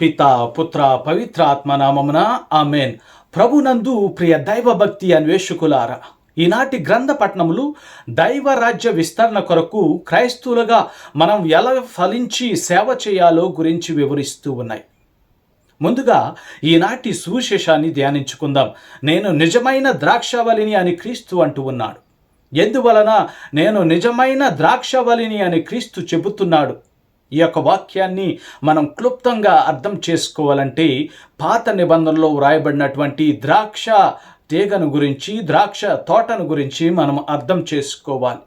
పిత పుత్ర పవిత్ర ఆత్మ నామమున ఆమెన్. ప్రభునందు ప్రియ దైవభక్తి అన్వేషకులారా ఈనాటి గ్రంథ పట్టణములు దైవ రాజ్య విస్తరణ కొరకు క్రైస్తవులుగా మనం ఎలా ఫలించి సేవ చేయాలో గురించి వివరిస్తూ ఉన్నాయి. ముందుగా ఈనాటి సువిశేషాన్ని ధ్యానించుకుందాం. నేను నిజమైన ద్రాక్షవలిని అని క్రీస్తు అంటూ ఉన్నాడు. ఎందువలన నేను నిజమైన ద్రాక్షవలిని అని క్రీస్తు చెబుతున్నాడు? ఈ యొక్క వాక్యాన్ని మనం క్లుప్తంగా అర్థం చేసుకోవాలంటే పాత నిబంధనలో వ్రాయబడినటువంటి ద్రాక్ష తీగను గురించి ద్రాక్ష తోటను గురించి మనం అర్థం చేసుకోవాలి.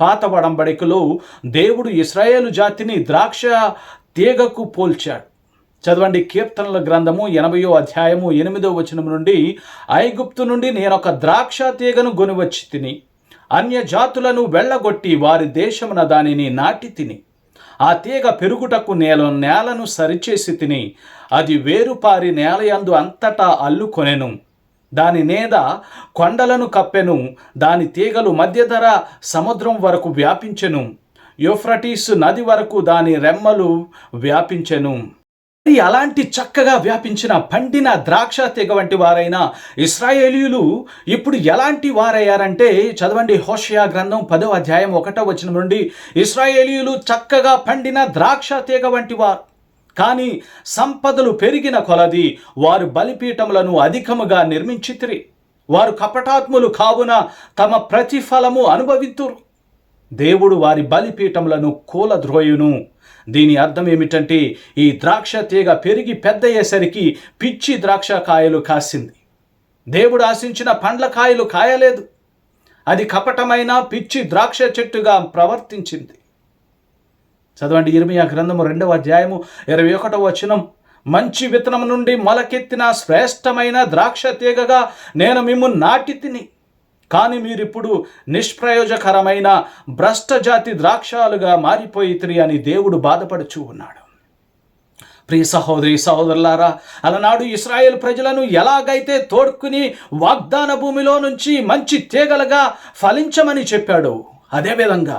పాత వడంబడికలో దేవుడు ఇస్రాయేలు జాతిని ద్రాక్ష తీగకు పోల్చాడు. చదవండి కీర్తనల గ్రంథము ఎనభయో అధ్యాయము ఎనిమిదో వచనం నుండి ఐగుప్తు నుండి నేను ఒక ద్రాక్ష తీగను గొనివచ్చి తిని అన్య జాతులను వెళ్ళగొట్టి వారి దేశమున దానిని నాటి తిని ఆ తీగ పెరుగుటకు నేల నేలను సరిచేసి తిని అది వేరుపారి నేలయందు అంతటా అల్లుకొనెను. దాని నేద కొండలను కప్పెను దాని తీగలు మధ్యధర సముద్రం వరకు వ్యాపించెను. యూఫ్రటీస్ నది వరకు దాని రెమ్మలు వ్యాపించెను. అలాంటి చక్కగా వ్యాపించిన పండిన ద్రాక్ష తీగ వంటి వారైన ఇస్రాయేలీయులు ఇప్పుడు ఎలాంటి వారయ్యారంటే చదవండి హోషయా గ్రంథం పదో అధ్యాయం ఒకటో వచ్చిన నుండి ఇస్రాయేలీయులు చక్కగా పండిన ద్రాక్ష తీగ వంటి వారు. కానీ సంపదలు పెరిగిన కొలది వారు బలిపీఠములను అధికముగా నిర్మించితిరి. వారు కపటాత్ములు కావున తమ ప్రతిఫలము అనుభవితురు. దేవుడు వారి బలిపీఠములను కూలద్రోయును. దీని అర్థం ఏమిటంటే ఈ ద్రాక్ష తీగ పెరిగి పెద్దయ్యేసరికి పిచ్చి ద్రాక్ష కాయలు కాసింది. దేవుడు ఆశించిన పండ్ల కాయలు కాయలేదు. అది కపటమైన పిచ్చి ద్రాక్ష చెట్టుగా ప్రవర్తించింది. చదవండి ఇరవై గ్రంథము రెండవ అధ్యాయము ఇరవై ఒకటవ వచనం. మంచి విత్తనం నుండి మొలకెత్తిన శ్రేష్టమైన ద్రాక్ష తీగగా నేను మిమ్ము నాటి తిని కానీ మీరిప్పుడు నిష్ప్రయోజకరమైన భ్రష్టజాతి ద్రాక్షాలుగా మారిపోయితిరి అని దేవుడు బాధపడుచూ ఉన్నాడు. ప్రియ సహోదరి సహోదరులారా అలనాడు ఇస్రాయేల్ ప్రజలను ఎలాగైతే తోడుకుని వాగ్దాన భూమిలో నుంచి మంచి తీగలుగా ఫలించమని చెప్పాడు అదేవిధంగా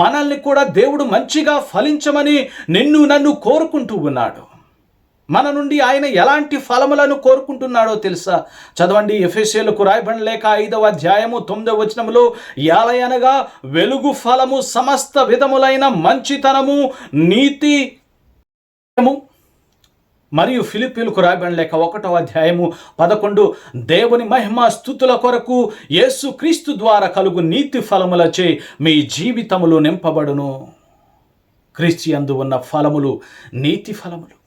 మనల్ని కూడా దేవుడు మంచిగా ఫలించమని నిన్ను నన్ను కోరుకుంటూ ఉన్నాడు. మన నుండి ఆయన ఎలాంటి ఫలములను కోరుకుంటున్నాడో తెలుసా? చదవండి ఎఫ్ఎస్ఏలకు రాయబడి లేక ఐదవ అధ్యాయము తొమ్మిదవ వచనములో యాలయనగా వెలుగు ఫలము సమస్త విధములైన మంచితనము నీతి మరియు ఫిలిపీలకు రాయబడి లేక ఒకటవ అధ్యాయము పదకొండు దేవుని మహిమ స్థుతుల కొరకు యేసు క్రీస్తు ద్వారా కలుగు నీతి ఫలములచే మీ జీవితములు నింపబడును. క్రిస్టియందు ఉన్న ఫలములు నీతి ఫలములు.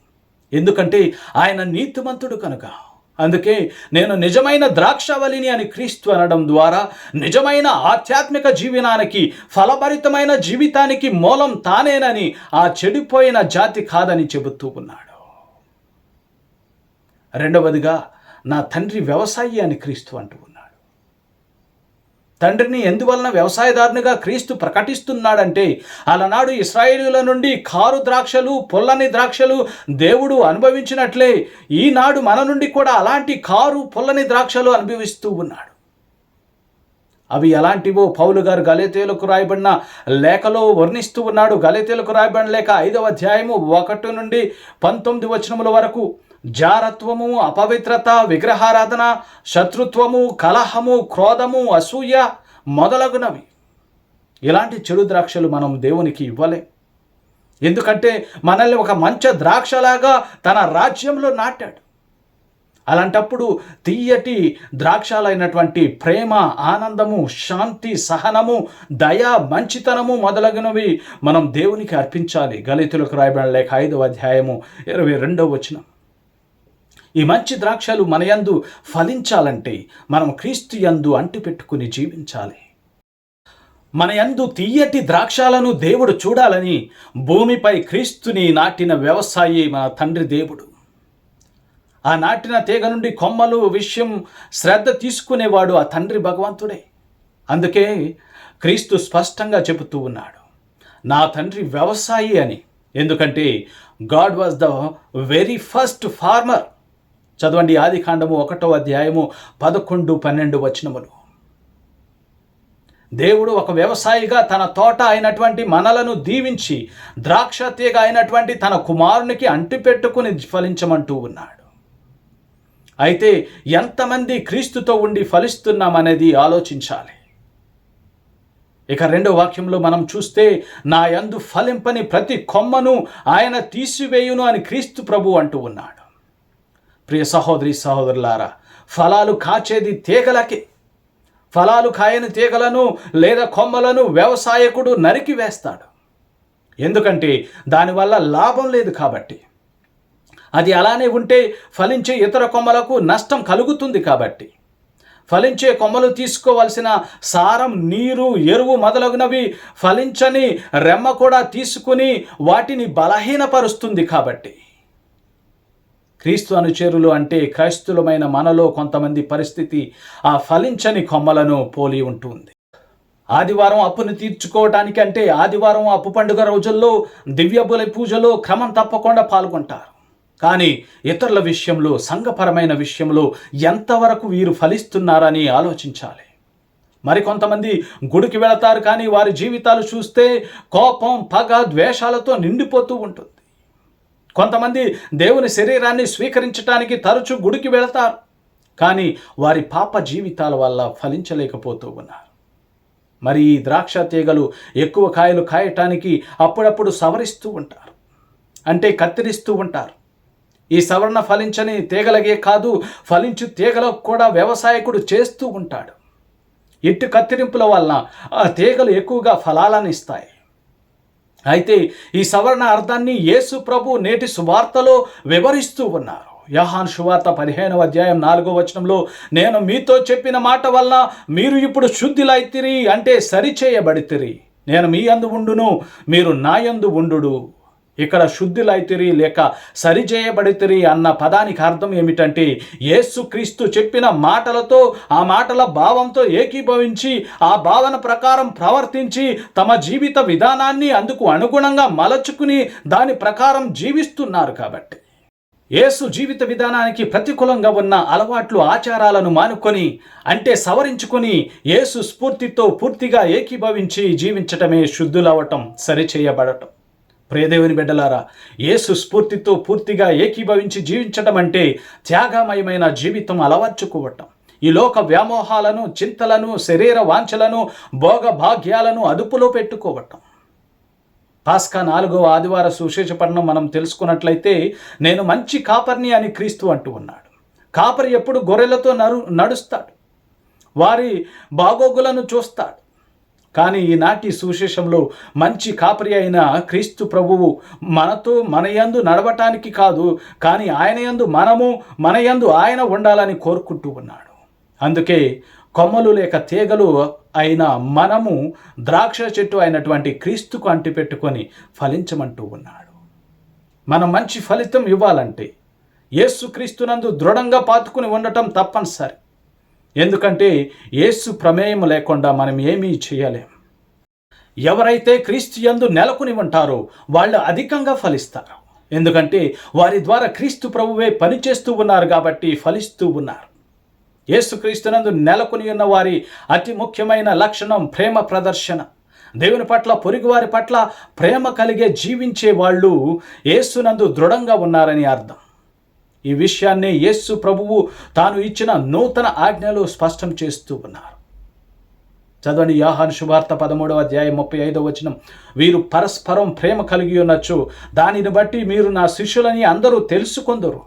ఎందుకంటే ఆయన నీతిమంతుడు కనుక. అందుకే నేను నిజమైన ద్రాక్షవలిని అని క్రీస్తు అనడం ద్వారా నిజమైన ఆధ్యాత్మిక జీవనానికి ఫలభరితమైన జీవితానికి మూలం తానేనని ఆ చెడిపోయిన జాతి కాదని చెబుతూ ఉన్నాడు. రెండవదిగా నా తండ్రి వ్యవసాయి అని క్రీస్తు అంటూ తండ్రిని ఎందువలన వ్యవసాయదారునిగా క్రీస్తు ప్రకటిస్తున్నాడంటే అలనాడు ఇస్రాయేలుల నుండి కారు ద్రాక్షలు పొల్లని ద్రాక్షలు దేవుడు అనుభవించినట్లే ఈనాడు మన నుండి కూడా అలాంటి కారు పొల్లని ద్రాక్షలు అనుభవిస్తూ ఉన్నాడు. అవి ఎలాంటివో పౌలు గారు గలేతేలకు రాయబడిన లేఖలో వర్ణిస్తూ ఉన్నాడు. గలేతేలకు రాయబడిన లేఖ ఐదవ అధ్యాయము ఒకటి నుండి పంతొమ్మిది వచనముల వరకు. జారత్వము అపవిత్రత విగ్రహారాధన శత్రుత్వము కలహము క్రోధము అసూయ మొదలగునవి. ఇలాంటి చెడు ద్రాక్షలు మనం దేవునికి ఇవ్వలే. ఎందుకంటే మనల్ని ఒక మంచి ద్రాక్షలాగా తన రాజ్యంలో నాటాడు. అలాంటప్పుడు తీయటి ద్రాక్షాలైనటువంటి ప్రేమ ఆనందము శాంతి సహనము దయ మంచితనము మొదలగునవి మనం దేవునికి అర్పించాలి. గలితులకు రాయబడిన లేక ఐదవ అధ్యాయము ఇరవై రెండవ వచనం. ఈ మంచి ద్రాక్షలు మన యందు ఫలించాలంటే మనం క్రీస్తు యందు అంటిపెట్టుకుని జీవించాలి. మన యందు తీయటి ద్రాక్షాలను దేవుడు చూడాలని భూమిపై క్రీస్తుని నాటిన వ్యవసాయి మన తండ్రి దేవుడు. ఆ నాటిన తీగ నుండి కొమ్మలు విషయం శ్రద్ధ తీసుకునేవాడు ఆ తండ్రి భగవంతుడే. అందుకే క్రీస్తు స్పష్టంగా చెబుతూ ఉన్నాడు నా తండ్రి వ్యవసాయి అని. ఎందుకంటే God was the very first farmer. చదవండి. ఆది కాండము ఒకటో అధ్యాయము పదకొండు పన్నెండు వచనములు. దేవుడు ఒక వ్యవసాయిగా తన తోట అయినటువంటి మనలను దీవించి ద్రాక్ష తీగ అయినటువంటి తన కుమారునికి అంటిపెట్టుకుని ఫలించమంటూ ఉన్నాడు. అయితే ఎంతమంది క్రీస్తుతో ఉండి ఫలిస్తున్నామనేది ఆలోచించాలి. ఇక రెండో వాక్యంలో మనం చూస్తే నా యందు ఫలింపని ప్రతి కొమ్మను ఆయన తీసివేయును అని క్రీస్తు ప్రభు అంటూ ఉన్నాడు. ప్రియ సహోదరి సహోదరులారా ఫలాలు కాచేది తీగలకి. ఫలాలు కాయని తీగలను లేదా కొమ్మలను వ్యవసాయకుడు నరికి వేస్తాడు. ఎందుకంటే దానివల్ల లాభం లేదు కాబట్టి. అది అలానే ఉంటే ఫలించే ఇతర కొమ్మలకు నష్టం కలుగుతుంది కాబట్టి. ఫలించే కొమ్మలు తీసుకోవలసిన సారం నీరు ఎరువు మొదలగునవి ఫలించని రెమ్మ కూడా తీసుకుని వాటిని బలహీనపరుస్తుంది కాబట్టి. క్రీస్తు అనుచరులు అంటే క్రైస్తులమైన మనలో కొంతమంది పరిస్థితి ఆ ఫలించని కొమ్మలను పోలి ఉంటుంది. ఆదివారం అప్పును తీర్చుకోవడానికి అంటే ఆదివారం అప్పు పండుగ రోజుల్లో దివ్య పూజలో క్రమం తప్పకుండా పాల్గొంటారు. కానీ ఇతరుల విషయంలో సంఘపరమైన విషయంలో ఎంతవరకు వీరు ఫలిస్తున్నారని ఆలోచించాలి. మరికొంతమంది గుడికి వెళతారు కానీ వారి జీవితాలు చూస్తే కోపం పగ ద్వేషాలతో నిండిపోతూ ఉంటుంది. కొంతమంది దేవుని శరీరాన్ని స్వీకరించడానికి తరచూ గుడికి వెళతారు కానీ వారి పాప జీవితాల వల్ల ఫలించలేకపోతూ ఉన్నారు. మరి ఈ ద్రాక్ష తీగలు ఎక్కువ కాయలు కాయటానికి అప్పుడప్పుడు సవరిస్తూ ఉంటారు అంటే కత్తిరిస్తూ ఉంటారు. ఈ సవరణ ఫలించని తీగలగే కాదు ఫలించు తీగలకు కూడా వ్యవసాయకుడు చేస్తూ ఉంటాడు. ఇటు కత్తిరింపుల వలన ఆ తీగలు ఎక్కువగా ఫలాలను ఇస్తాయి. అయితే ఈ సవరణ అర్థాన్ని యేసు ప్రభు నేటి సువార్తలో వివరిస్తూ ఉన్నారు. యహాన్ శువార్త పదిహేనవ అధ్యాయం నాలుగో వచనంలో నేను మీతో చెప్పిన మాట వల్ల మీరు ఇప్పుడు శుద్ధిలైతిరి అంటే సరిచేయబడితిరి. నేను మీ అందు ఉండును మీరు నా యందు ఉండుడు. ఇక్కడ శుద్ధులైతిరి లేక సరిచేయబడితిరి అన్న పదానికి అర్థం ఏమిటంటే యేసుక్రీస్తు చెప్పిన మాటలతో ఆ మాటల భావంతో ఏకీభవించి ఆ భావన ప్రకారం ప్రవర్తించి తమ జీవిత విధానాన్ని అందుకు అనుగుణంగా మలచుకుని దాని ప్రకారం జీవిస్తున్నారు కాబట్టి. యేసు జీవిత విధానానికి ప్రతికూలంగా ఉన్న అలవాట్లు ఆచారాలను మానుకొని అంటే సవరించుకొని యేసు స్ఫూర్తితో పూర్తిగా ఏకీభవించి జీవించటమే శుద్ధులవటం సరిచేయబడటం. ప్రియదేవుని బిడ్డలారా ఏ స్ఫూర్తితో పూర్తిగా ఏకీభవించి జీవించడం అంటే త్యాగమయమైన జీవితం అలవర్చుకోవటం. ఈ లోక వ్యామోహాలను చింతలను శరీర వాంఛలను భోగ భాగ్యాలను అదుపులో పెట్టుకోవటం. పాస్కా నాలుగవ ఆదివార సుశేషపట్నం మనం తెలుసుకున్నట్లయితే నేను మంచి కాపర్ని అని క్రీస్తు అంటూ ఉన్నాడు. కాపరి ఎప్పుడు గొర్రెలతో నడు నడుస్తాడు. వారి బాగోగులను చూస్తాడు. కానీ ఈనాటి సువిశేషంలో మంచి కాపరి అయిన క్రీస్తు ప్రభువు మనతో మన యందు నడవటానికి కాదు కానీ ఆయన యందు మనము మన యందు ఆయన ఉండాలని కోరుకుంటూ ఉన్నాడు. అందుకే కొమ్మలు లేక తీగలు అయిన మనము ద్రాక్ష చెట్టు అయినటువంటి క్రీస్తుకు అంటిపెట్టుకొని ఫలించమంటూ ఉన్నాడు. మనం మంచి ఫలితం ఇవ్వాలంటే యేసుక్రీస్తునందు దృఢంగా పాతుకుని ఉండటం తప్పనిసరి. ఎందుకంటే యేసు ప్రమేయం లేకుండా మనం ఏమీ చేయలేం. ఎవరైతే క్రీస్తు యందు నెలకొని ఉంటారో వాళ్ళు అధికంగా ఫలిస్తారు. ఎందుకంటే వారి ద్వారా క్రీస్తు ప్రభువే పనిచేస్తూ ఉన్నారు కాబట్టి ఫలిస్తూ ఉన్నారు. యేసుక్రీస్తునందు నెలకొని ఉన్న వారి అతి ముఖ్యమైన లక్షణం ప్రేమ ప్రదర్శన. దేవుని పట్ల పొరుగువారి పట్ల ప్రేమ కలిగే జీవించే వాళ్ళు యేసునందు దృఢంగా ఉన్నారని అర్థం. ఈ విషయాన్ని యేసు ప్రభువు తాను ఇచ్చిన నూతన ఆజ్ఞలు స్పష్టం చేస్తూ ఉన్నారు. చదవండి యాహాను శుభార్త పదమూడవ అధ్యాయం ముప్పై ఐదవ వచనం. వీరు పరస్పరం ప్రేమ కలిగి ఉన్నచ్చు దానిని బట్టి మీరు నా శిష్యులని అందరూ తెలుసుకుందరు.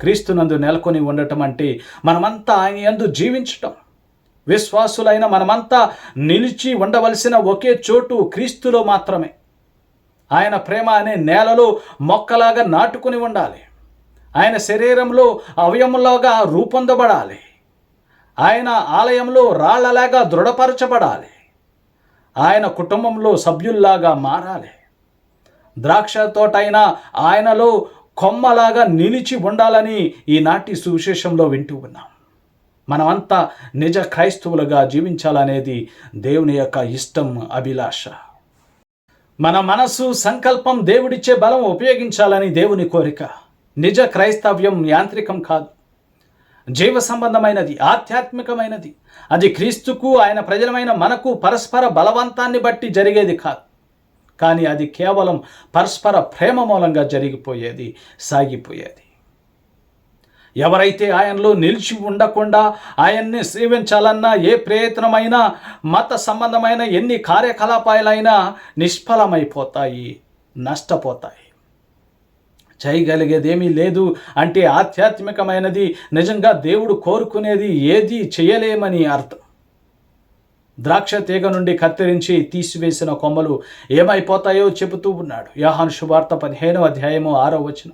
క్రీస్తునందు నెలకొని ఉండటం అంటే మనమంతా ఆయన యందు జీవించటం. విశ్వాసులైన మనమంతా నిలిచి ఉండవలసిన ఒకే చోటు క్రీస్తులో మాత్రమే. ఆయన ప్రేమ అనే నేలలో మొక్కలాగా నాటుకుని ఉండాలి. ఆయన శరీరంలో అవయములాగా రూపొందబడాలి. ఆయన ఆలయంలో రాళ్ళలాగా దృఢపరచబడాలి. ఆయన కుటుంబంలో సభ్యుల్లాగా మారాలి. ద్రాక్ష తోటైన ఆయనలో కొమ్మలాగా నిలిచి ఉండాలని ఈనాటి సువిశేషంలో వింటూ ఉన్నాం. మనమంతా నిజ క్రైస్తవులుగా జీవించాలనేది దేవుని యొక్క ఇష్టం అభిలాష. మన మనసు సంకల్పం దేవుడిచ్చే బలం ఉపయోగించాలని దేవుని కోరిక. నిజ క్రైస్తవ్యం యాంత్రికం కాదు. జీవ సంబంధమైనది ఆధ్యాత్మికమైనది. అది క్రీస్తుకు ఆయన ప్రజలమైన మనకు పరస్పర బలవంతాన్ని బట్టి జరిగేది కాదు. కానీ అది కేవలం పరస్పర ప్రేమ మూలంగా జరిగిపోయేది సాగిపోయేది. ఎవరైతే ఆయనలో నిలిచి ఉండకుండా ఆయన్ని సేవించాలన్నా ఏ ప్రయత్నమైనా మత సంబంధమైన ఎన్ని కార్యకలాపాలైనా నిష్ఫలమైపోతాయి నష్టపోతాయి. చేయగలిగేదేమీ లేదు అంటే ఆధ్యాత్మికమైనది. నిజంగా దేవుడు కోరుకునేది ఏది చేయలేమని అర్థం. ద్రాక్ష తీగ నుండి కత్తిరించి తీసివేసిన కొమ్మలు ఏమైపోతాయో చెబుతూ ఉన్నాడు. యాహాన్ శుభార్త పదిహేనవ అధ్యాయము ఆరో వచనం.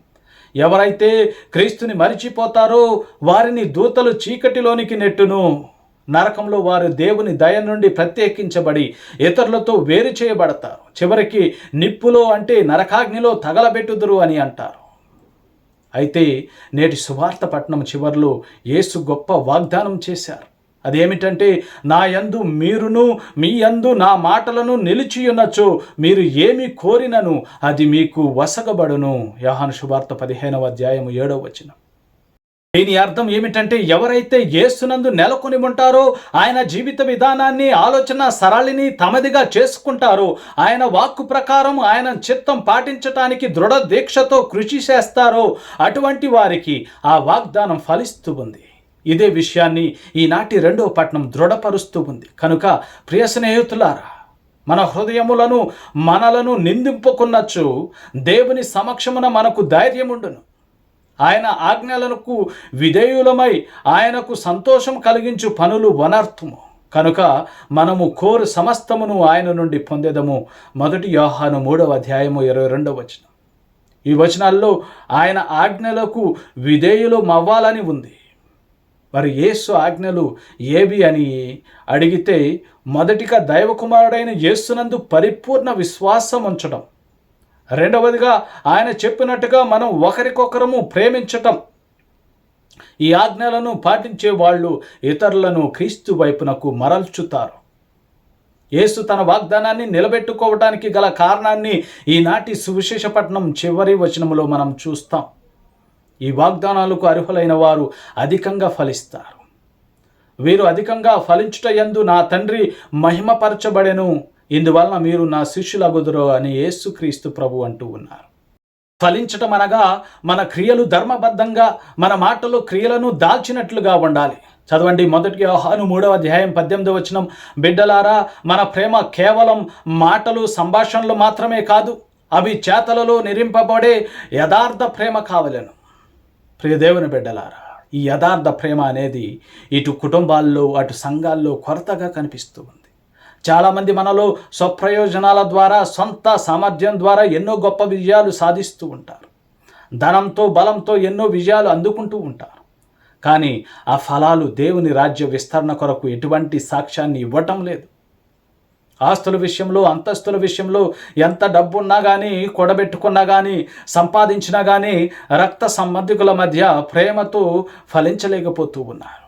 ఎవరైతే క్రీస్తుని మరిచిపోతారో వారిని దూతలు చీకటిలోనికి నెట్టును. నరకంలో వారు దేవుని దయ నుండి ప్రత్యేకించబడి ఇతరులతో వేరు చేయబడతారు. చివరికి నిప్పులో అంటే నరకాగ్నిలో తగలబెట్టుదురు అని అంటారు. అయితే నేటి సువార్త పట్టణం చివరిలో యేసు గొప్ప వాగ్దానం చేశారు. అదేమిటంటే నా యందు మీరును మీ యందు నా మాటలను నిలిచియున్నచో మీరు ఏమి కోరినను అది మీకు వసగబడును. యాహాను శుభార్త పదిహేనవ అధ్యాయము ఏడవ వచనం. దీని అర్థం ఏమిటంటే ఎవరైతే యేసునందు నెలకొని ఉంటారో ఆయన జీవిత విధానాన్ని ఆలోచన సరళిని తమదిగా చేసుకుంటారో. ఆయన వాక్కు ప్రకారం ఆయన చిత్తం పాటించటానికి దృఢ దీక్షతో కృషి చేస్తారో అటువంటి వారికి ఆ వాగ్దానం ఫలిస్తూ ఉంది. ఇదే విషయాన్ని ఈనాటి రెండవ పట్నం దృఢపరుస్తూ ఉంది. కనుక ప్రియ స్నేహితులారా మన హృదయములను మనలను నిందింపుకున్నచ్చు దేవుని సమక్షమున మనకు ధైర్యముండును. ఆయన ఆజ్ఞలకు విధేయులమై ఆయనకు సంతోషం కలిగించు పనులు వనర్థము. కనుక మనము కోరు సమస్తమును ఆయన నుండి పొందేదము. మొదటి యోహాను మూడవ అధ్యాయము ఇరవై రెండవ వచనం. ఈ వచనాల్లో ఆయన ఆజ్ఞలకు విధేయులు మవ్వాలని ఉంది. మరి యేసు ఆజ్ఞలు ఏవి అని అడిగితే మొదటిగా దైవకుమారుడైన యేసునందు పరిపూర్ణ విశ్వాసం ఉంచడం రెండవదిగా ఆయన చెప్పినట్టుగా మనం ఒకరికొకరము ప్రేమించటం. ఈ ఆజ్ఞలను పాటించే వాళ్ళు ఇతరులను క్రీస్తు వైపునకు మరల్చుతారు. యేసు తన వాగ్దానాన్ని నిలబెట్టుకోవటానికి గల కారణాన్ని ఈనాటి సువిశేషపట్నం చివరి వచనములో మనం చూస్తాం. ఈ వాగ్దానాలకు అర్హులైన వారు అధికంగా ఫలిస్తారు. వీరు అధికంగా ఫలించుట ఎందు నా తండ్రి మహిమపరచబడెను. ఇందువలన మీరు నా శిష్యులగుదురు అని యేసుక్రీస్తు ప్రభు అంటూ ఉన్నారు. ఫలించటం అనగా మన క్రియలు ధర్మబద్ధంగా మన మాటలు క్రియలను దాల్చినట్లుగా ఉండాలి. చదవండి మొదటి వ్యవహాను మూడవ అధ్యాయం పద్దెనిమిది వచనం. బిడ్డలారా మన ప్రేమ కేవలం మాటలు సంభాషణలు మాత్రమే కాదు అవి చేతలలో నిరింపబడే యథార్థ ప్రేమ కావలను. ప్రియదేవుని బిడ్డలారా ఈ యథార్థ ప్రేమ అనేది ఇటు కుటుంబాల్లో అటు సంఘాల్లో కొరతగా కనిపిస్తూ ఉంది. చాలామంది మనలో స్వప్రయోజనాల ద్వారా సొంత సామర్థ్యం ద్వారా ఎన్నో గొప్ప విజయాలు సాధిస్తూ ఉంటారు. ధనంతో బలంతో ఎన్నో విజయాలు అందుకుంటూ ఉంటారు. కానీ ఆ ఫలాలు దేవుని రాజ్య విస్తరణ కొరకు ఎటువంటి సాక్ష్యాన్ని ఇవ్వటం లేదు. ఆస్తుల విషయంలో అంతస్తుల విషయంలో ఎంత డబ్బున్నా కానీ కూడబెట్టుకున్నా కానీ సంపాదించినా కానీ రక్త సంబంధికుల మధ్య ప్రేమతో ఫలించలేకపోతూ ఉన్నారు.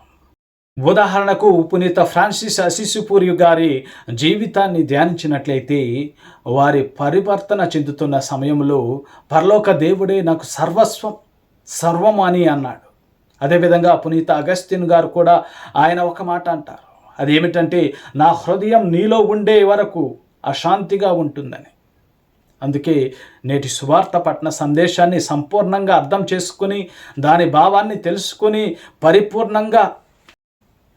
ఉదాహరణకు పునీత ఫ్రాన్సిస్ అసిసుపూరి గారి జీవితాన్ని ధ్యానించినట్లయితే వారి పరివర్తన చెందుతున్న సమయంలో పరలోక దేవుడే నాకు సర్వస్వం సర్వం అని అన్నాడు. అదేవిధంగా పునీత అగస్తిన్ గారు కూడా ఆయన ఒక మాట అంటారు. అదేమిటంటే నా హృదయం నీలో ఉండే వరకు అశాంతిగా ఉంటుందని. అందుకే నేటి సువార్త పట్న సందేశాన్ని సంపూర్ణంగా అర్థం చేసుకుని దాని భావాన్ని తెలుసుకుని పరిపూర్ణంగా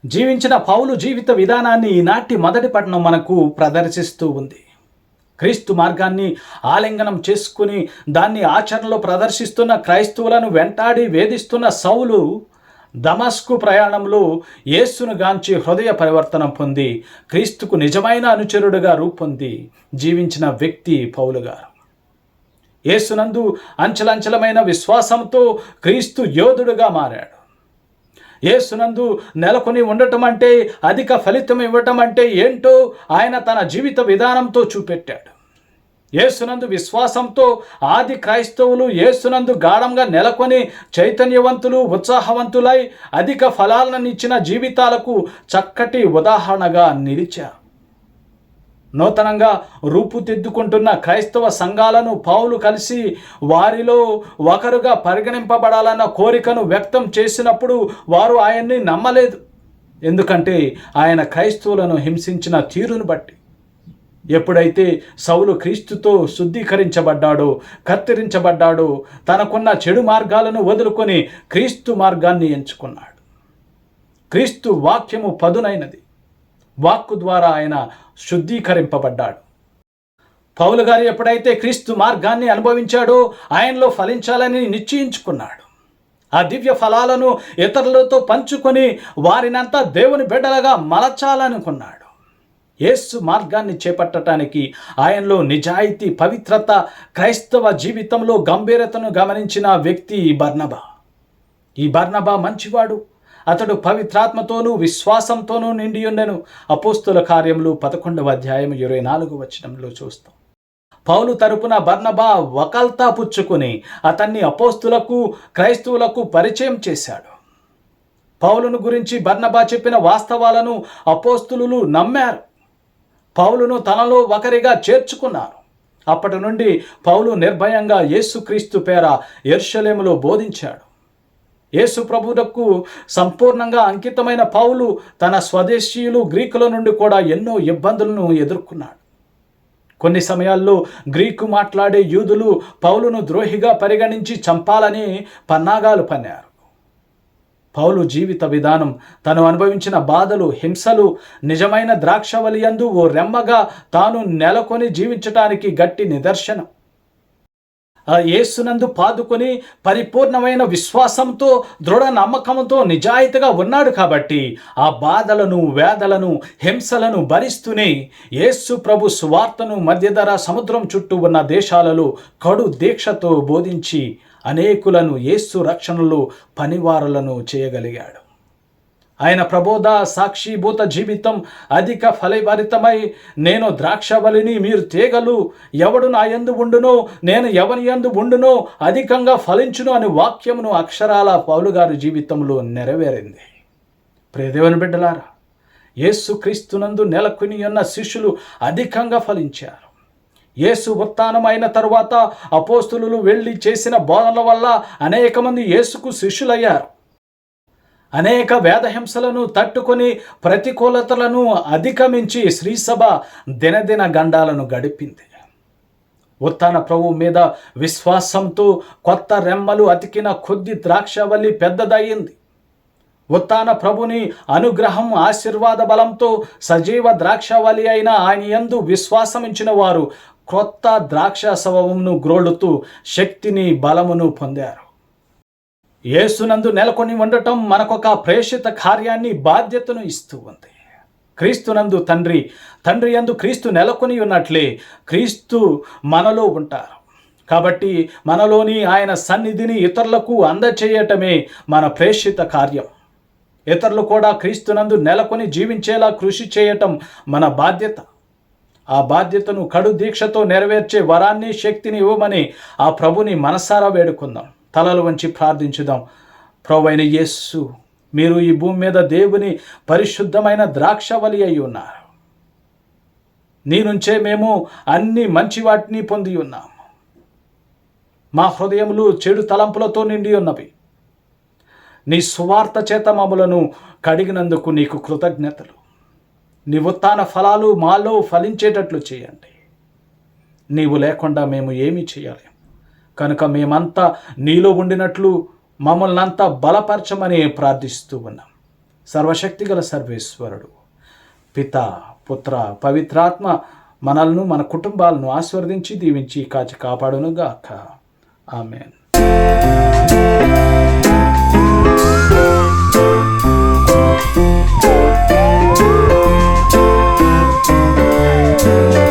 జీవించిన పౌలు జీవిత విధానాన్ని ఈనాటి మొదటి పట్టణం మనకు ప్రదర్శిస్తూ ఉంది. క్రీస్తు మార్గాన్ని ఆలింగనం చేసుకుని దాన్ని ఆచరణలో ప్రదర్శిస్తున్న క్రైస్తవులను వెంటాడి వేధిస్తున్న సౌలు దమస్కు ప్రయాణంలో యేసును గాంచి హృదయ పరివర్తనం పొంది క్రీస్తుకు నిజమైన అనుచరుడుగా రూపొంది జీవించిన వ్యక్తి పౌలు గారు. యేసునందు అంచలంచలమైన విశ్వాసంతో క్రీస్తు యోధుడుగా మారాడు. యేసునందు నెలకొని ఉండటం అంటే అధిక ఫలితం ఇవ్వటం అంటే ఏంటో ఆయన తన జీవిత విధానంతో చూపెట్టాడు. యేసునందు విశ్వాసంతో ఆది క్రైస్తవులు యేసునందు గాఢంగా నెలకొని చైతన్యవంతులు ఉత్సాహవంతులై అధిక ఫలాలను ఇచ్చిన జీవితాలకు చక్కటి ఉదాహరణగా నిలిచారు. నూతనంగా రూపుదిద్దుకుంటున్న క్రైస్తవ సంఘాలను పావులు కలిసి వారిలో ఒకరుగా పరిగణింపబడాలన్న కోరికను వ్యక్తం చేసినప్పుడు వారు ఆయన్ని నమ్మలేదు. ఎందుకంటే ఆయన క్రైస్తవులను హింసించిన తీరును బట్టి. ఎప్పుడైతే సౌలు క్రీస్తుతో శుద్ధీకరించబడ్డాడో కత్తిరించబడ్డాడో తనకున్న చెడు మార్గాలను వదులుకొని క్రీస్తు మార్గాన్ని ఎంచుకున్నాడు. క్రీస్తు వాక్యము పదునైనది. వాక్కు ద్వారా ఆయన శుద్ధీకరింపబడ్డాడు. పౌలు గారు ఎప్పుడైతే క్రీస్తు మార్గాన్ని అనుభవించాడో ఆయనలో ఫలించాలని నిశ్చయించుకున్నాడు. ఆ దివ్య ఫలాలను ఇతరులతో పంచుకొని వారినంతా దేవుని బిడ్డలుగా మలచాలనుకున్నాడు. యేసు మార్గాన్ని చేపట్టడానికి ఆయనలో నిజాయితీ పవిత్రత క్రైస్తవ జీవితంలో గంభీరతను గమనించిన వ్యక్తి ఈ బర్నబా. ఈ బర్నబా మంచివాడు. అతడు పవిత్రాత్మతోనూ విశ్వాసంతోనూ నిండి ఉండెను అపోస్తుల కార్యములు పదకొండవ అధ్యాయం ఇరవై నాలుగు వచనంలో చూస్తాం. పౌలు తరపున బర్నబా వకల్తా పుచ్చుకుని అతన్ని అపోస్తులకు క్రైస్తవులకు పరిచయం చేశాడు. పౌలును గురించి బర్నబా చెప్పిన వాస్తవాలను అపోస్తులు నమ్మారు. పౌలును తనలో ఒకరిగా చేర్చుకున్నారు. అప్పటి నుండి పౌలు నిర్భయంగా యేసుక్రీస్తు పేర ఎర్షలేములో బోధించాడు. యేసు ప్రభువులకు సంపూర్ణంగా అంకితమైన పౌలు తన స్వదేశీయులు గ్రీకుల నుండి కూడా ఎన్నో ఇబ్బందులను ఎదుర్కొన్నాడు. కొన్ని సమయాల్లో గ్రీకు మాట్లాడే యూదులు పౌలును ద్రోహిగా పరిగణించి చంపాలని పన్నాగాలు పన్నారు. పౌలు జీవిత విధానం తను అనుభవించిన బాధలు హింసలు నిజమైన ద్రాక్షవలియందు ఓ రెమ్మగా తాను నెలకొని జీవించటానికి గట్టి నిదర్శనం. యేసునందు పాదుకొని పరిపూర్ణమైన విశ్వాసంతో దృఢ నమ్మకంతో నిజాయితీగా ఉన్నాడు కాబట్టి ఆ బాధలను వేదలను హింసలను భరిస్తూనే యేసు ప్రభు సువార్తను మధ్యధర సముద్రం చుట్టూ ఉన్న దేశాలలో కడు దీక్షతో బోధించి అనేకులను యేసు రక్షణలో పనివారులను చేయగలిగాడు. ఆయన ప్రబోధ సాక్షిభూత జీవితం అధిక ఫలభరితమై నేను ద్రాక్షవలిని మీరు తీగలు. ఎవడు నా యందు ఉండునో నేను ఎవరి యందు ఉండునో అధికంగా ఫలించును అనే వాక్యమును అక్షరాల పౌలు గారి జీవితంలో నెరవేరింది. ప్రియదేవుని బిడ్డలారా యేసు క్రీస్తునందు నెలకొని ఉన్న శిష్యులు అధికంగా ఫలించారు. యేసు ఉత్నమైన అయిన తరువాత అపోస్తులు వెళ్ళి చేసిన బోధనల వల్ల అనేక మంది యేసుకు శిష్యులయ్యారు. అనేక వేదహింసలను తట్టుకొని ప్రతికూలతలను అధిగమించి శ్రీసభ దినదిన గండాలను గడిపింది. ఉత్తాన ప్రభు మీద విశ్వాసంతో కొత్త రెమ్మలు అతికిన కొద్ది ద్రాక్షవల్లి పెద్దదయ్యింది. ఉత్తాన ప్రభుని అనుగ్రహం ఆశీర్వాద బలంతో సజీవ ద్రాక్షవలి అయిన ఆయన యందు విశ్వాసమించిన వారు క్రొత్త ద్రాక్ష సవమును గ్రోళుతూ శక్తిని బలమును పొందారు. యేసునందు నెలకొని ఉండటం మనకొక ప్రేషిత కార్యాన్ని బాధ్యతను ఇస్తూ ఉంది. క్రీస్తునందు తండ్రి తండ్రి యందు క్రీస్తు నెలకొని ఉన్నట్లే క్రీస్తు మనలో ఉంటారు. కాబట్టి మనలోని ఆయన సన్నిధిని ఇతరులకు అందచేయటమే మన ప్రేషిత కార్యం. ఇతరులు కూడా క్రీస్తునందు నెలకొని జీవించేలా కృషి చేయటం మన బాధ్యత. ఆ బాధ్యతను కడు దీక్షతో నెరవేర్చే వరాన్ని శక్తిని ఇవ్వమని ఆ ప్రభుని మనసారా వేడుకుందాం. తలలు వంచి ప్రార్థించుదాం. ప్రవైన యేస్సు మీరు ఈ భూమి మీద దేవుని పరిశుద్ధమైన ద్రాక్షవలి అయి ఉన్నారు. నీ నుంచే మేము అన్ని మంచి వాటిని పొంది ఉన్నాము మా హృదయములు చెడు తలంపులతో నిండి ఉన్నవి. నీ సువార్త చేత మమ్మలను కడిగినందుకు నీకు కృతజ్ఞతలు. నీ ఉత్తాన ఫలాలు మాలో ఫలించేటట్లు చేయండి. నీవు లేకుండా మేము ఏమీ చేయలేం కనుక మేమంతా నీలో ఉండినట్లు మమ్మల్ని అంతా బలపరచమని ప్రార్థిస్తూ ఉన్నాం. సర్వశక్తిగల సర్వేశ్వరుడు పిత పుత్ర పవిత్రాత్మ మనల్ని మన కుటుంబాలను ఆశీర్వదించి దీవించి కాచి కాపాడునుగాక. ఆమెన్. thank